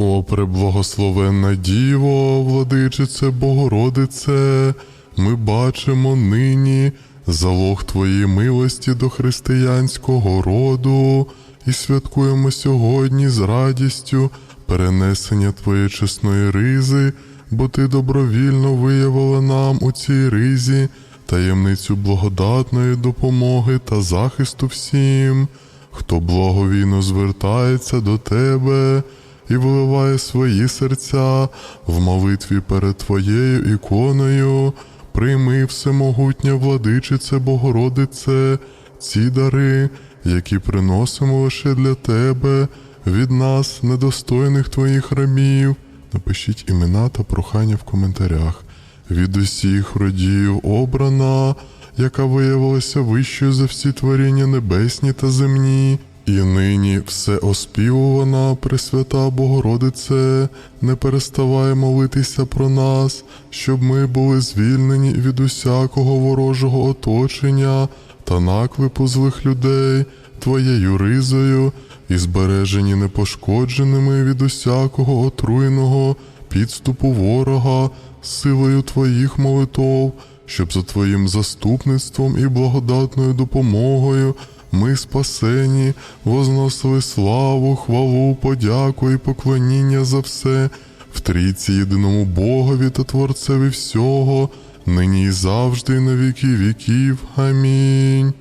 О, преблагословенна Діво, владичице Богородице, ми бачимо нині залог Твоєї милості до християнського роду і святкуємо сьогодні з радістю перенесення Твоєї чесної ризи, бо Ти добровільно виявила нам у цій ризі таємницю благодатної допомоги та захисту всім, хто благовійно звертається до Тебе і виливає свої серця в молитві перед Твоєю іконою, прийми всемогутня владичице Богородице, ці дари, які приносимо лише для Тебе, від нас, недостойних Твоїх рабів. Напишіть імена та прохання в коментарях. Від усіх родів обрана, яка виявилася вищою за всі творіння небесні та земні. І нині все оспівувана, Пресвята Богородице, не переставай молитися про нас, щоб ми були звільнені від усякого ворожого оточення та наклепу злих людей Твоєю ризою і збережені непошкодженими від усякого отруйного підступу ворога, силою Твоїх молитов, щоб за Твоїм заступництвом і благодатною допомогою ми спасені, возносили славу, хвалу, подяку і поклоніння за все в трійці єдиному Богові та Творцеві всього, нині і завжди, на віки віків. Амінь.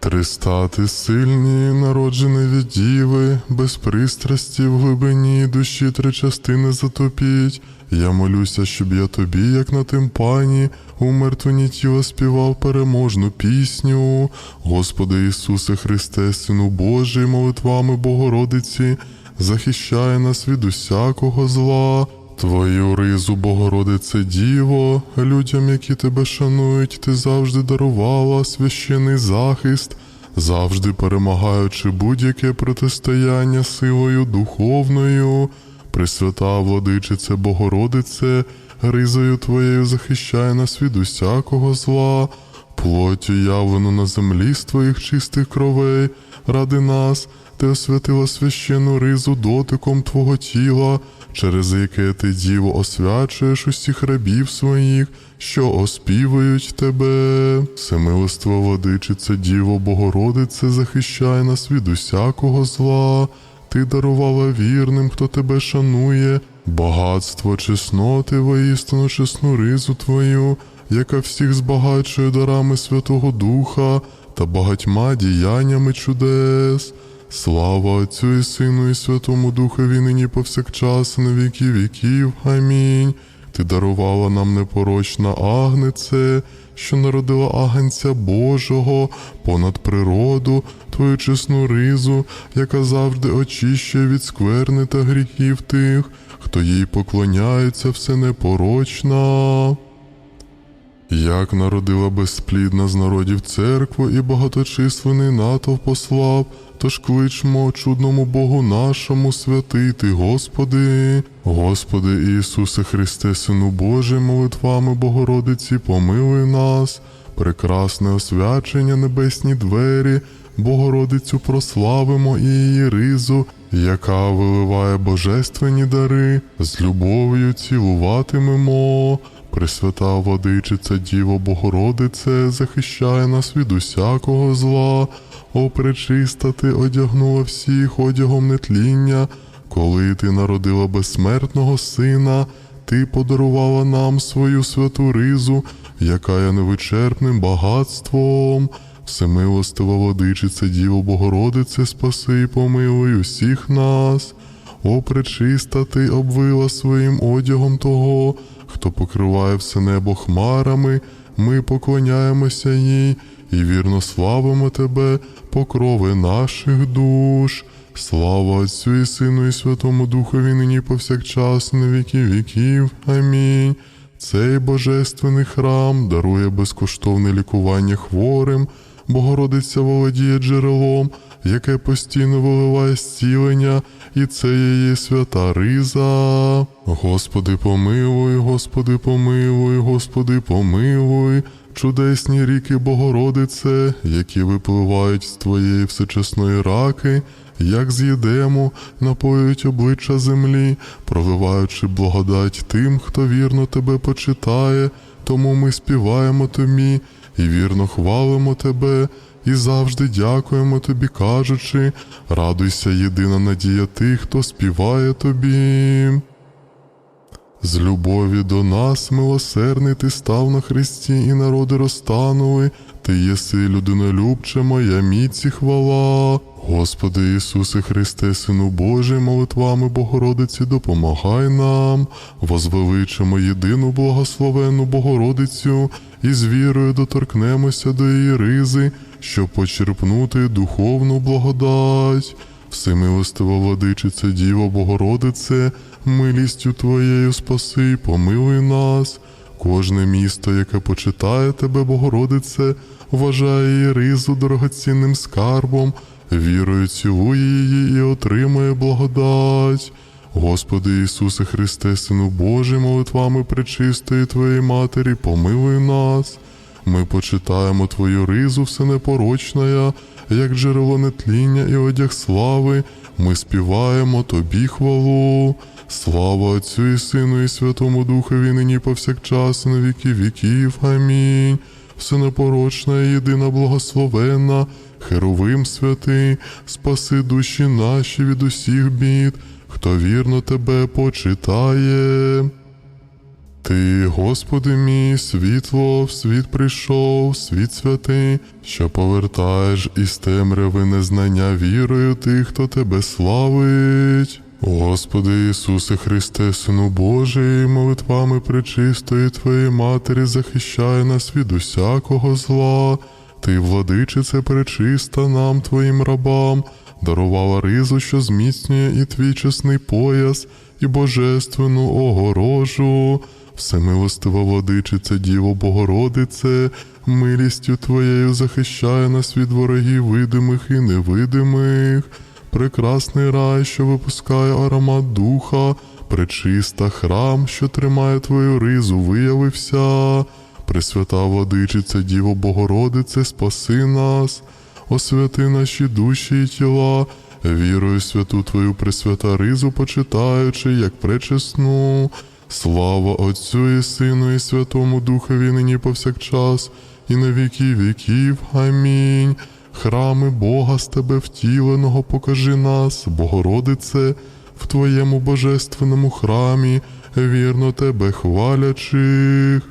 Тристати сильні, народжений від діви, без пристрасті в глибині душі три частини затопіть. Я молюся, щоб я тобі, як на тимпані, у мертвені тіла співав переможну пісню. Господи Ісусе Христе, Сину Божий, молитвами Богородиці, захищай нас від усякого зла. Твою ризу, Богородице Діво, людям, які тебе шанують, ти завжди дарувала священий захист, завжди перемагаючи будь-яке протистояння силою духовною. Пресвята владичице Богородице, ризою Твоєю захищай нас від усякого зла, плоттю явлену на землі з Твоїх чистих кровей, ради нас, ти освятила священну ризу дотиком Твого тіла, через яке ти, Діво, освячуєш усіх рабів своїх, що оспівують тебе. Всемилоство владичице, Діво Богородице, захищай нас від усякого зла. Ти дарувала вірним, хто тебе шанує, багатство чесноти, воістину чесну ризу твою, яка всіх збагачує дарами Святого Духа та багатьма діяннями чудес. Слава Отцю і Сину, і Святому Духові нині повсякчас, на віки віків. Амінь. Ти дарувала нам непорочна агнеце, що народила агнця Божого понад природу, твою чесну ризу, яка завжди очищує від скверни та гріхів тих, хто їй поклоняється все непорочна. Як народила безплідна з народів церкву і багаточисленний натовп послав, тож кличмо чудному Богу нашому святити, Господи, Господи Ісусе Христе, Сину Божий, молитвами Богородиці, помилуй нас, прекрасне освячення, небесні двері, Богородицю прославимо і її ризу, яка виливає божественні дари, з любов'ю цілуватимемо. Пресвята владичиця Діво Богородице, захищає нас від усякого зла, о ти одягнула всіх одягом нетління, коли ти народила безсмертного сина, ти подарувала нам свою святу ризу, яка є невичерпним багатством. Всемилостива владичиця Діво Богородице, спаси і помилуй усіх нас. О, пречиста ти обвила своїм одягом того, хто покриває все небо хмарами, ми поклоняємося їй і вірно славимо тебе, покрови наших душ. Слава Отцю і Сину, і Святому Духові нині повсякчас, на віки віків. Амінь. Цей божественний храм дарує безкоштовне лікування хворим, Богородиця володіє джерелом, яке постійно виливає зцілення, і це її свята риза. Господи, помилуй, Господи, помилуй, Господи, помилуй, чудесні ріки Богородице, які випливають з твоєї всечесної раки, як з'їдемо, напоюють обличчя землі, проливаючи благодать тим, хто вірно тебе почитає, тому ми співаємо тобі і вірно хвалимо тебе, і завжди дякуємо тобі, кажучи, радуйся, єдина надія тих, хто співає тобі. З любові до нас, милосердний ти став на Христі, і народи розтанули, ти єси людинолюбче, моя міць і хвала. Господи Ісусе Христе, Сину Божий, молитвами Богородиці, допомагай нам, возвеличимо єдину благословенну Богородицю, і з вірою доторкнемося до її ризи, щоб почерпнути духовну благодать. Всемилостива владичице Діво Богородице, милістю Твоєю спаси, помилуй нас. Кожне місто, яке почитає Тебе, Богородице, вважає її ризу дорогоцінним скарбом, вірою цілує її і отримує благодать. Господи Ісусе Христе, Сину Божий, молитвами пречистої Твоєї Матері, помилуй нас. Ми почитаємо Твою ризу всенепорочная, як джерело нетління і одяг слави, ми співаємо Тобі хвалу. Слава Отцю і Сину, і Святому Духові, нині повсякчас, і на віки віків. Амінь. Всенепорочна і єдина благословенна, Херовим святий, спаси душі наші від усіх бід, хто вірно тебе почитає. Ти, Господи мій, світло, в світ прийшов, світ святий, що повертаєш із темряви незнання вірою тих, хто тебе славить. Господи Ісусе Христе, Сину Божий, молитвами пречистої Твоєї Матері захищай нас від усякого зла. Ти, владичице пречиста нам, Твоїм рабам, дарувала ризу, що зміцнює і твій чесний пояс, і божественну огорожу. Всемилостива владичице, Діво Богородице, милістю Твоєю захищає нас від ворогів видимих і невидимих. Прекрасний рай, що випускає аромат духа, пречиста храм, що тримає твою ризу, виявився. Пресвята владичиця, Діво Богородице, спаси нас, освяти наші душі і тіла, вірою святу Твою пресвята ризу почитаючи, як пречесну. Слава Отцю і Сину, і Святому Духові нині повсякчас, і на віки віків. Амінь. Храми Бога з тебе втіленого покажи нас, Богородице, в Твоєму божественному храмі, вірно тебе хвалячих.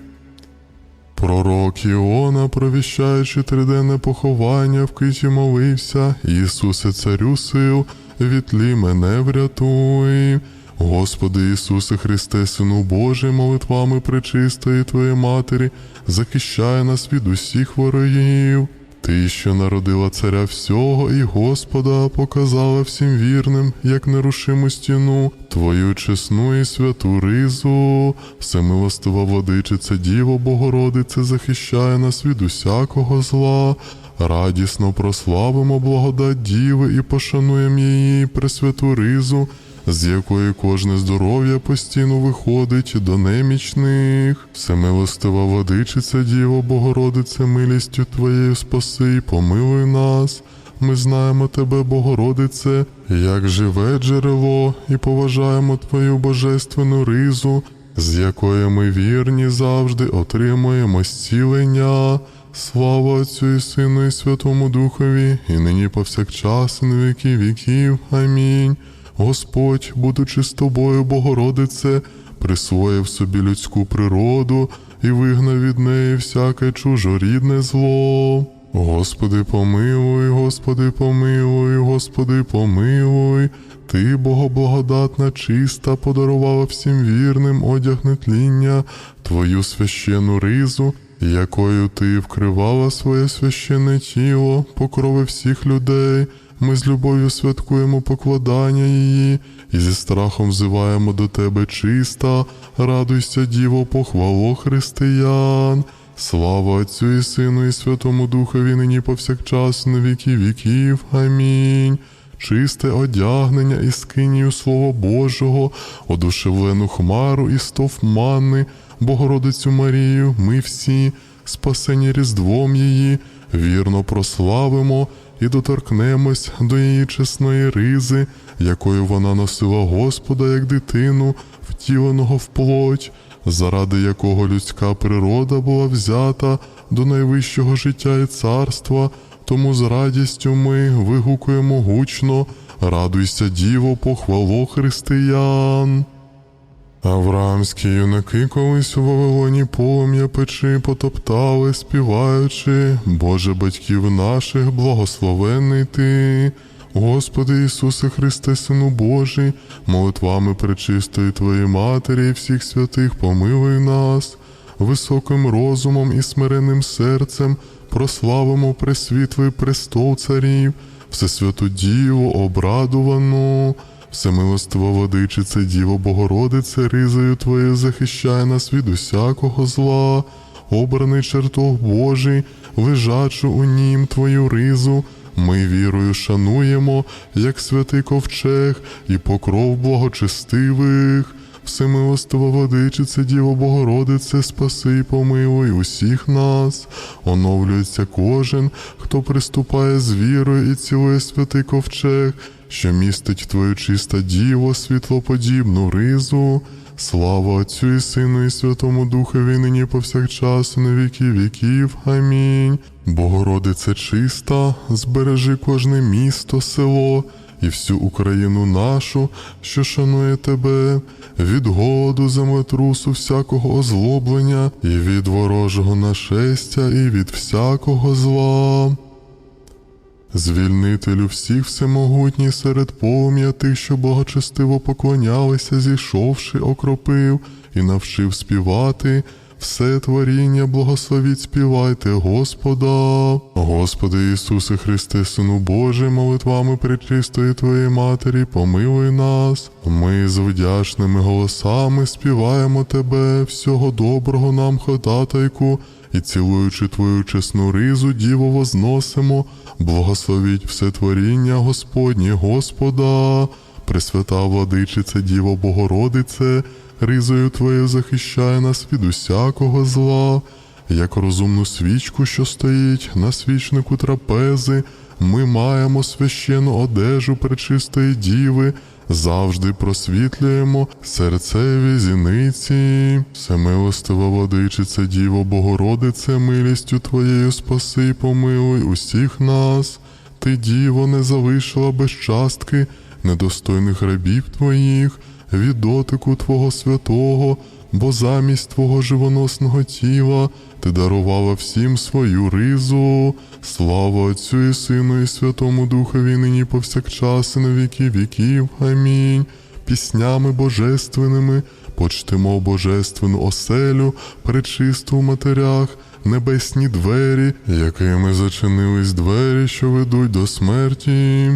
Пророк Іона, провіщаючи триденне поховання, в киті молився, Ісусе, царю сил, вітлі мене врятуй. Господи Ісусе Христе, Сину Божий, молитвами пречистої Твоєї Матері, захищай нас від усіх ворогів. Ти, що народила царя всього і Господа, показала всім вірним, як нерушиму стіну, Твою чесну і святу ризу, всемилостива владичиця Діво Богородице, захищає нас від усякого зла. Радісно прославимо благодать Діви і пошануємо її пресвяту ризу, з якої кожне здоров'я постійно виходить до немічних. Всемилостива владичиця Діво Богородице, милістю Твоєю спаси і помилуй нас. Ми знаємо Тебе, Богородице, як живе джерело, і поважаємо Твою божественну ризу, з якої ми вірні завжди отримуємо зцілення. Слава Отцю і Сину, і Святому Духові, і нині повсякчас, і на віки віків. Амінь. Господь, будучи з тобою, Богородице, присвоїв собі людську природу і вигнав від неї всяке чужорідне зло. Господи, помилуй, Господи, помилуй, Господи, помилуй. Ти, Богоблагодатна, чиста, подарувала всім вірним одяг нетління, Твою священну ризу, якою ти вкривала своє священне тіло, покрови всіх людей. Ми з любов'ю святкуємо покладання її і зі страхом взиваємо до тебе чиста, радуйся, Діво, похвало християн. Слава Отцю і Сину, і Святому Духові нині повсякчас, на віки віків. Амінь. Чисте одягнення і скинію Слова Божого, одушевлену хмару і стов манни, Богородицю Марію, ми всі спасені різдвом її, вірно прославимо і доторкнемось до її чесної ризи, якою вона носила Господа як дитину, втіленого в плоть, заради якого людська природа була взята до найвищого життя і царства. Тому з радістю ми вигукуємо гучно, радуйся, діво, похвало християн. Авраамські юнаки колись у Вавилоні полум'я печи потоптали, співаючи, Боже батьків наших, благословенний Ти, Господи Ісусе Христе, Сину Божий, молитвами пречистої Твоєї Матері і всіх святих помилуй нас, високим розумом і смиренним серцем прославимо пресвітлий престол царів, Всесвяту Діву, обрадувану, Всемилостива владичице Діво Богородице, ризою Твоєю захищає нас від усякого зла, обраний чертог Божий, лежачу у нім Твою ризу, ми вірою шануємо, як святий ковчег і покров благочестивих. Всемилостива владичице, Діво Богородице, спаси і помилуй усіх нас. Оновлюється кожен, хто приступає з вірою і цілує святий ковчег, що містить Твою чиста Діво, світлоподібну ризу. Слава Отцю і Сину, і Святому Духові нині повсякчас, і на віки віків. Амінь. Богородице чиста, збережи кожне місто, село і всю Україну нашу, що шанує тебе, від голоду, землетрусу, всякого озлоблення, і від ворожого нашестя, і від всякого зла. Звільнителю всіх всемогутній серед полум'я тих, що благочестиво поклонялися, зійшовши, окропив і навчив співати. Все творіння благословіть співайте Господа. Господи Ісусе Христе, Сину Божий, молитвами пречистої Твоєї Матері, помилуй нас. Ми з вдячними голосами співаємо Тебе, всього доброго нам ходатайку, і цілуючи Твою чесну ризу, Діво возносимо, благословіть все творіння Господнє Господа, Пресвята владичице Діво Богородице, ризою Твоєю захищає нас від усякого зла, як розумну свічку, що стоїть на свічнику трапези, ми маємо священну одежу пречистої діви, завжди просвітлюємо серцеві зіниці. Всемилостива водичице, Діво Богородице, милістю Твоєю спаси помилуй усіх нас. Ти, Діво, не залишила без частки недостойних рабів Твоїх, від дотику Твого святого, бо замість Твого живоносного тіла Ти дарувала всім свою ризу. Слава Отцю і Сину, і Святому Духові нині повсякчас, і на віки віків. Амінь. Піснями божественними почтимо божественну оселю, пречисту в матерях, небесні двері, якими зачинились двері, що ведуть до смерті.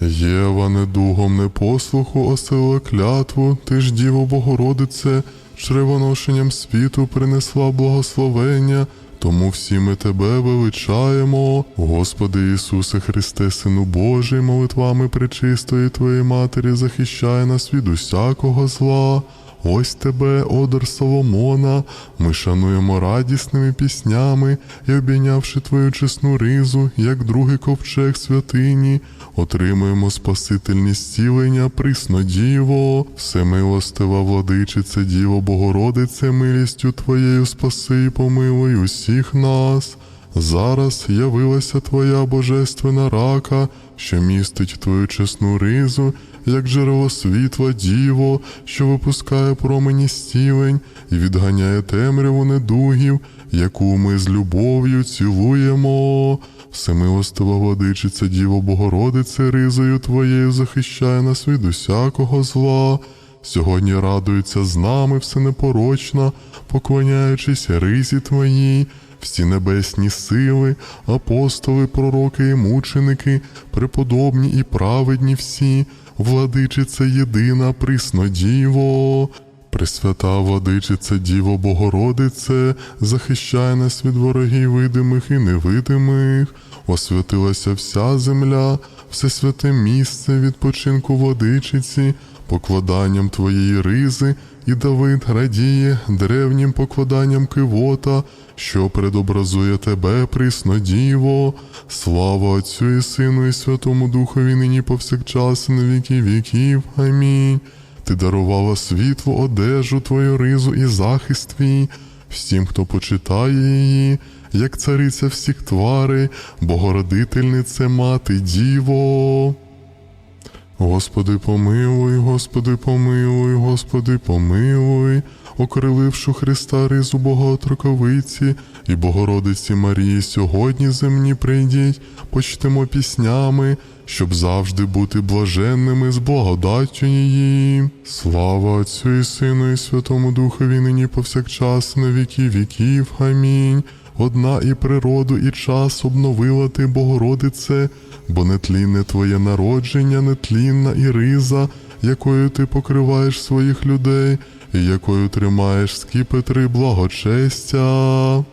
Єва недугом непослуху осила клятву, ти ж Діво Богородице, чревоношенням світу принесла благословення, тому всі ми тебе величаємо, Господи Ісусе Христе, Сину Божий, молитвами пречистої Твоєї Матері, захищай нас від усякого зла. Ось тебе, одор Соломона, ми шануємо радісними піснями і обійнявши твою чесну ризу, як другий ковчег святині, отримуємо спасительні зцілення, приснодіво, всемилостива владичице, Діво Богородице, милістю Твоєю спаси і помилуй усіх нас. Зараз явилася Твоя божественна рака, що містить Твою чесну ризу, як джерело світла, діво, що випускає промені стілень і відганяє темряву недугів, яку ми з любов'ю цілуємо. Всемилостива владичиця Діво Богородице, ризою Твоєю захищає нас від усякого зла. Сьогодні радується з нами все непорочна, поклоняючись ризі Твоїй, всі небесні сили, апостоли, пророки і мученики, преподобні і праведні всі, владичиця єдина, приснодіво. Пресвята владичиця Діво Богородице, захищай нас від ворогів видимих і невидимих, освятилася вся земля, все святе місце відпочинку владичиці, покладанням твоєї ризи, і Давид радіє древнім покладанням кивота, що предобразує тебе, присно діво. Слава Отцю і Сину, і Святому Духові нині повсякчас, і на віки віків. Амінь. Ти дарувала світло, одежу, твою ризу і захист твій, всім, хто почитає її, як цариця всіх тварей, Богородительниця мати Діво. Господи, помилуй, Господи, помилуй, Господи, помилуй, окриливши Христа ризу Боготроковиці і Богородиці Марії, сьогодні земні прийдіть, почтемо піснями, щоб завжди бути блаженними з благодаттю її. Слава Отцю і Сину, і Святому Духові нині повсякчас на віки віків. Амінь. Одна і природу, і час обновила ти, Богородице, бо нетлінне твоє народження, нетлінна і риза, якою ти покриваєш своїх людей, і якою тримаєш скіпетри благочестя.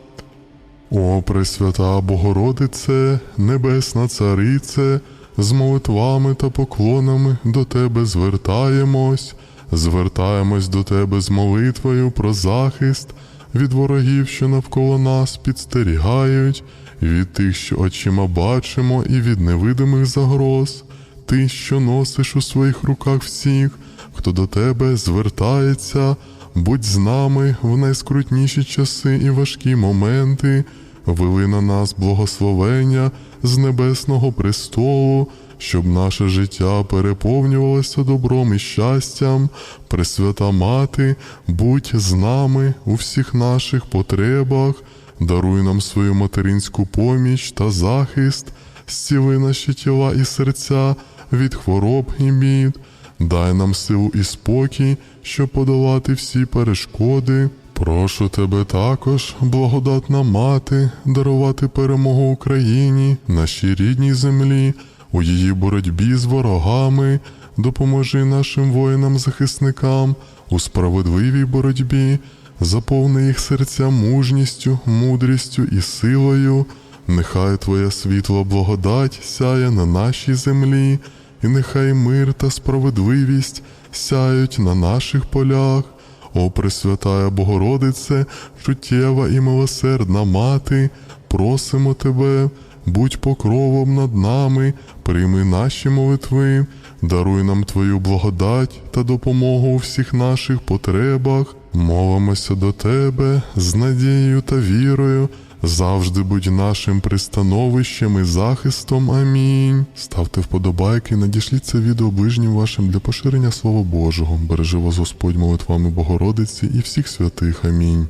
О, Пресвята Богородице, Небесна Царице, з молитвами та поклонами до Тебе звертаємось, звертаємось до Тебе з молитвою про захист від ворогів, що навколо нас підстерігають, від тих, що очима бачимо, і від невидимих загроз, ти, що носиш у своїх руках всіх, хто до тебе звертається, будь з нами в найскрутніші часи і важкі моменти, вели на нас благословення з небесного престолу, щоб наше життя переповнювалося добром і щастям. Пресвята Мати, будь з нами у всіх наших потребах, даруй нам свою материнську поміч та захист, зціли наші тіла і серця від хвороб і бід. Дай нам силу і спокій, щоб подолати всі перешкоди. Прошу тебе також, благодатна мати, дарувати перемогу Україні, нашій рідній землі, у її боротьбі з ворогами, допоможи нашим воїнам-захисникам у справедливій боротьбі, заповни їх серця мужністю, мудрістю і силою. Нехай Твоя світла благодать сяє на нашій землі, і нехай мир та справедливість сяють на наших полях. О, Пресвятая Богородице, чуттєва і милосердна мати, просимо Тебе, будь покровом над нами, прийми наші молитви, даруй нам Твою благодать та допомогу у всіх наших потребах. Молимося до Тебе з надією та вірою. Завжди будь нашим пристановищем і захистом. Амінь. Ставте вподобайки, надішліть це відео ближнім вашим для поширення Слова Божого. Бережи вас Господь молитвами Богородиці і всіх святих. Амінь.